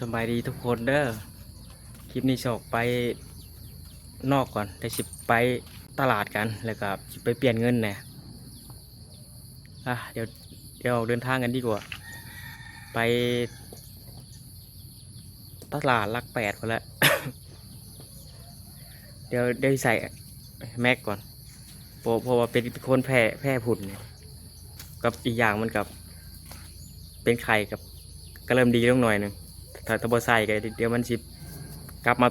สบายดีทุกคนเด้อ คลิปนี้สออกไปนอกก่อน แต่สิไปตลาดกัน แล้วก็สิไปเปลี่ยนเงินแหน่ยอะเดี๋ยวเดี๋ยวออกเดินทางกันดีกว่า ไป ตลาดลักแปดพอละ เดี๋ยวเดี๋ยวใส่แม็กก่อนเพราะเพราะว่าเป็นคนแพ้แพ้ผุ่นเนี่ย กับอีกอย่างมันกับ เป็นไข่กับก็เริ่มดีลงหน่อยหนึ่ง ถ้าถ้าบ่ใส่ก็เดี๋ยวมันสิกลับมา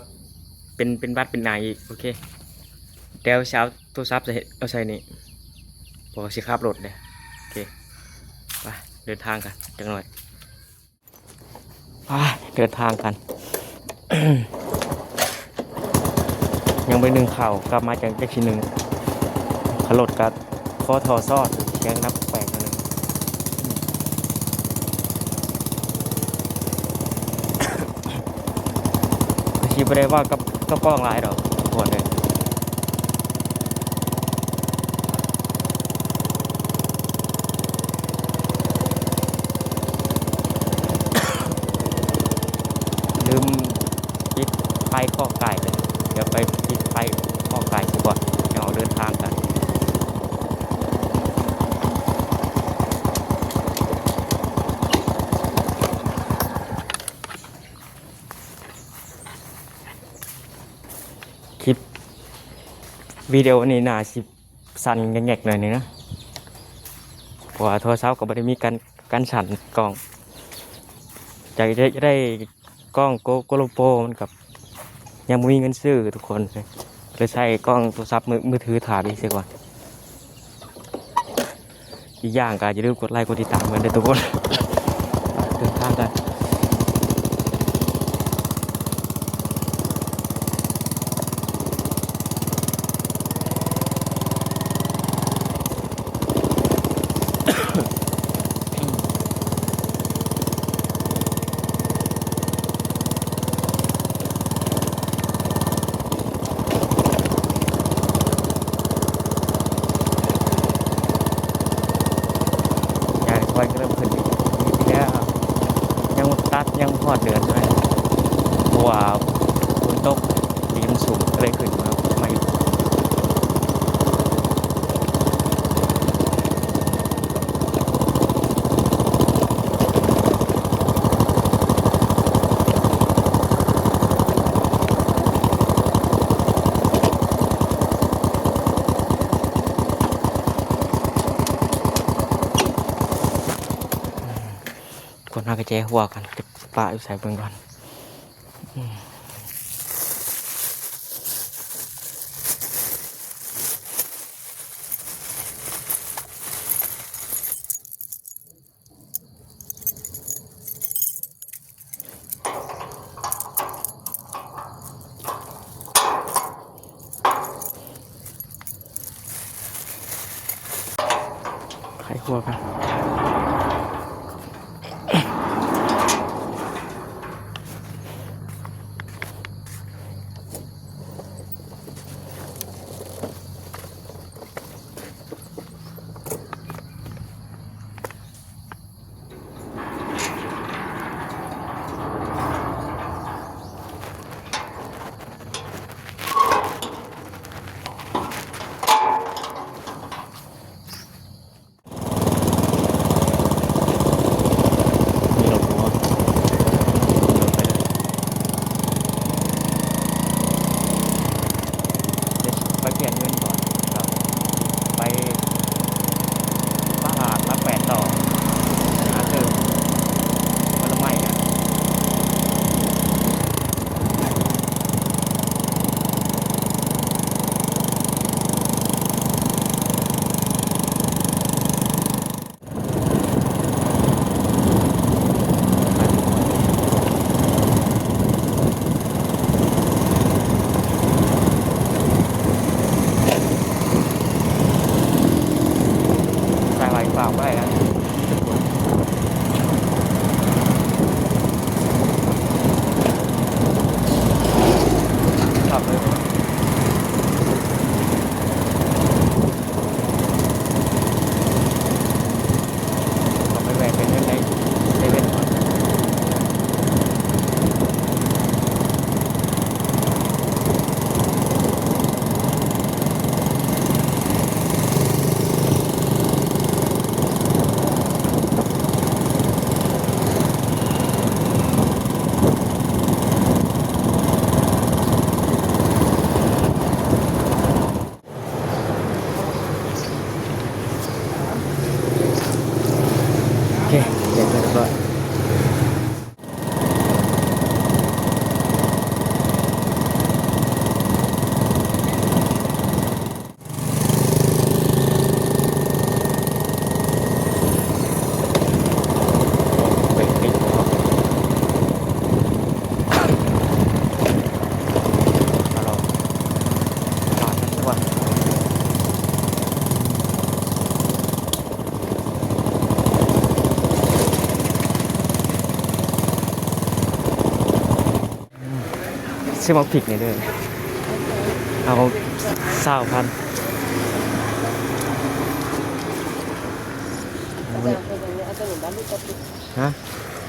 เป็นเป็นบัดเป็นนายอีกโอเคเดี๋ยวเช้าตัวซับจะเอาใส่นี่บอกสิขับรถเลยโอเคไปเดินทางกันจังหน่อยไปเดินทางกัน ยังไปหนึ่งเข่ากลับมาจากเด็กที่หนึ่งขลดกับคอทอซอดยังนับีไม่ได้ว่ากับกับกล้องหลายดอกหมดเลยลืมปิดไฟข้อไก่เลยเดี๋ยวไปปิดไฟข้อไก่ซะก่อนเดี๋ยวออกเดินทางกัน คลิป วิดีโอนี้น่าสิสั่นแงกๆหน่อยนึงนะเพราะว่าโทรศัพท์ก็ไม่ได้มีการการสั่นกล้องจากจะจะได้กล้องโกโกโลโปมันกับยังไม่มีเงินซื้อทุกคนเลยเลยใช้กล้องโทรศัพท์มือมือถือถ่ายดีเสียก่อนอีกอย่างก็อย่าลืมกดไลค์กดติดตามกันด้วยทุกคนเดินทางกัน อยก็เริ่มขึ้นอีกนิดเดียวยังตัดยังพอดเดือนใช่ไหมเพราะว่าฝนตกดีมันสูงก็เลยขึ้นมาไม่ คนหากระเจหัวกันเก็บปลาอยู่ใส่เบิ่งก่อนไข่หัวกันากไว้ ซื้อมาผิกนี่เด้อเอาเศร้าพันเอาไปเอาไปอย่างนี้เอาไปหนุนบ้านลูกกระปุกฮะ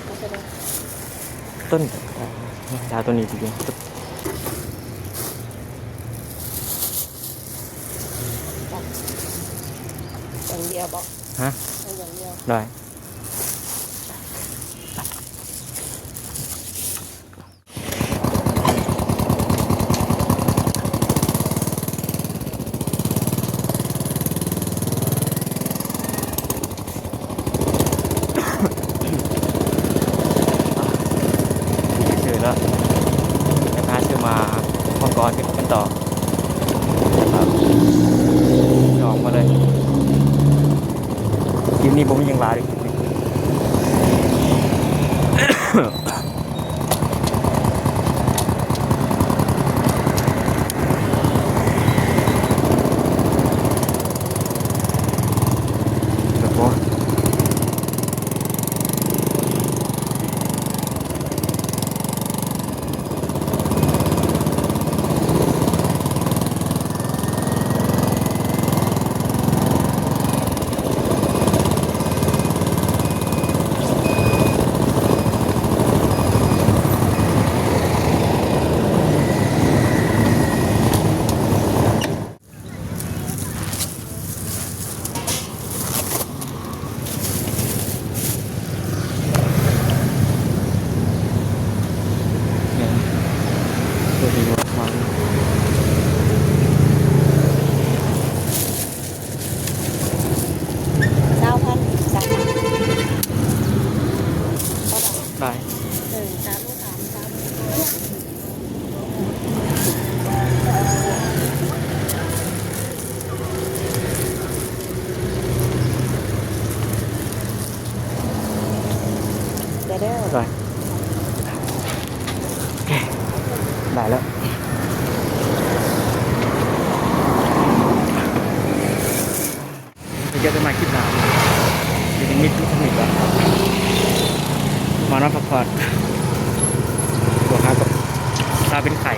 เอาไปเลยต้นดาวตัวนี้จริงอย่างเดียวบอกๆฮะเอาอย่างเดียวได้ชื่อแล้วจะพาชื่อมา มังกรกันต่อครับจองมาเลยคลิปนี้ผมยังลาดิคลิปนี้ แบบว่าเนี่ยตัวดีมากมัน เก้าพันสามพันเท่าไหร่ ได้ หนึ่งสามลูกสามสามเดี๋ยวเด้อ ได้โอเคได้แล้ว เดี๋ยวจะมาคลิปหน้าเดี๋ยวจะมิดมิดมิดแล้วมานอนพักผ่อนบวกครับกับตาเป็นไข่